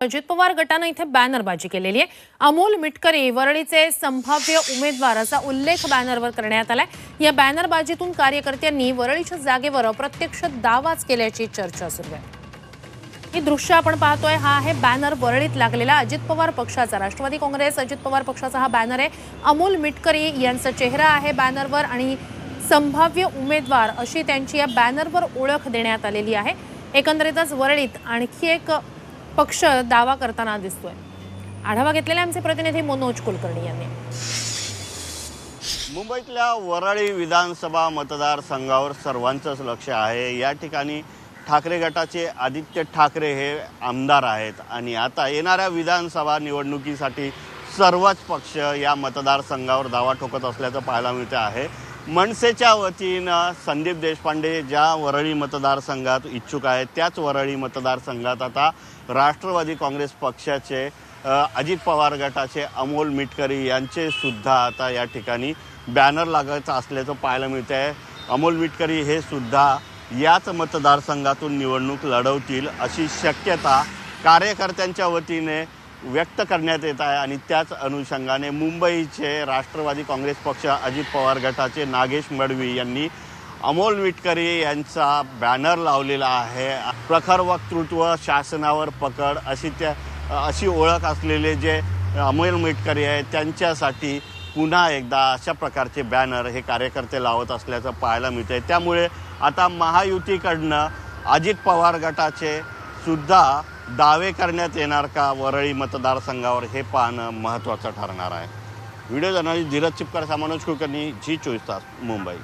अजित पवार गटानं इथे बॅनरबाजी केलेली आहे. अमोल मिटकरी वरळीचे संभाव्य उमेदवार असा उल्लेख बॅनरवर करण्यात आलाय. या बॅनरबाजीतून कार्यकर्त्यांनी वरळीच्या जागेवर अप्रत्यक्ष दावाच केल्याची चर्चा सुरू आहे. ही दृश्य आपण पाहतोय हा आहे बॅनर वरळीत लागलेला. अजित पवार पक्षाचा राष्ट्रवादी काँग्रेस अजित पवार पक्षाचा हा बॅनर आहे. अमोल मिटकरी यांचा चेहरा आहे बॅनरवर आणि संभाव्य उमेदवार अशी त्यांची या बॅनरवर ओळख देण्यात आलेली आहे. एकंदरीतच वरळीत आणखी एक पक्ष दावा करताना दिसतोय. आढावा घेतलेला आमचे प्रतिनिधी मनोज कुलकर्णी यांनी. मुंबईतल्या वरळी विधानसभा मतदारसंघावर सर्वांचंच लक्ष आहे. या ठिकाणी ठाकरे गटाचे आदित्य ठाकरे हे आमदार आहेत. आणि आता येणाऱ्या विधानसभा निवडणुकीसाठी सर्वच पक्ष या मतदारसंघावर दावा ठोकत असल्याचं पाहायला मिळते आहे. मनसेच्या वतीनं संदीप देशपांडे ज्या वरळी मतदारसंघात इच्छुक आहेत त्याच वरळी मतदारसंघात आता राष्ट्रवादी काँग्रेस पक्षाचे अजित पवार गटाचे अमोल मिटकरी यांचे सुद्धा आता या ठिकाणी बॅनर लागायचं असल्याचं पाहायला मिळतं आहे अमोल मिटकरी हे सुद्धा याच मतदारसंघातून निवडणूक लढवतील अशी शक्यता कार्यकर्त्यांच्या वतीने व्यक्त करण्यात येत आहे आणि त्याच अनुषंगाने मुंबईचे राष्ट्रवादी काँग्रेस पक्ष अजित पवार गटाचे नागेश मडवी यांनी अमोल मिटकरी यांचा बॅनर लावलेला आहे. प्रखर वक्तृत्व शासनावर पकड अशी त्या अशी ओळख असलेले जे अमोल मिटकरी आहेत त्यांच्यासाठी पुन्हा एकदा अशा प्रकारचे बॅनर हे कार्यकर्ते लावत असल्याचं पाहायला मिळतंय. त्यामुळे आता महायुतीकडनं अजित पवार गटाचे सुद्धा दावे करण्यात येणार का? वरळी मतदारसंघावर हे पाहणं महत्त्वाचं ठरणार आहे. व्हिडिओ जर्नलिस्ट धीरज चिपकर सामानोज कुलकर्णी झी चोवीस तास मुंबई.